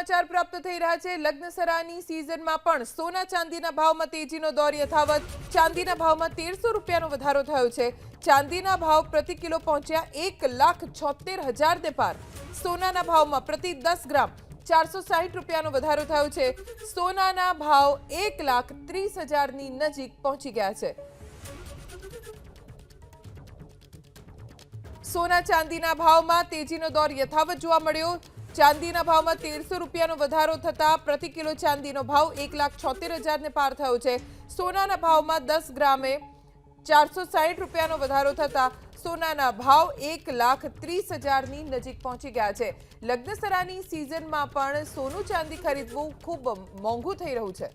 સમાચાર પ્રાપ્ત થઈ રહ્યા છે. લગ્નસરાની સિઝનમાં પણ સોના ચાંદીના ભાવમાં તેજીનો દોર યથાવત. ચાંદીના ભાવમાં તેરસો રૂપિયાનો વધારો થયો છે. ચાંદીના ભાવ પ્રતિ કિલો પહોંચ્યા એક લાખ છોતેર હજારને પાર. સોનાના ભાવમાં પ્રતિ દસ ગ્રામ ચારસો સાહીઠ રૂપિયાનો વધારો થયો છે. સોનાના ભાવ એક લાખ ત્રીસ હજારની નજીક પહોંચી ગયા છે. સોના ચાંદીના ભાવમાં તેજીનો દોર યથાવત જોવા મળ્યો. ચાંદીના ભાવમાં તેરસો રૂપિયાનો વધારો થતાં પ્રતિ કિલો ચાંદીનો ભાવ એક લાખ છોતેર હજારને પાર થયો છે. સોનાના ભાવમાં દસ ગ્રામે ચારસો સાહીઠ રૂપિયાનો વધારો થતાં સોનાના ભાવ એક લાખ ત્રીસ હજારની નજીક પહોંચી ગયા છે. લગ્નસરાની સિઝનમાં પણ સોનું ચાંદી ખરીદવું ખૂબ મોંઘું થઈ રહ્યું છે.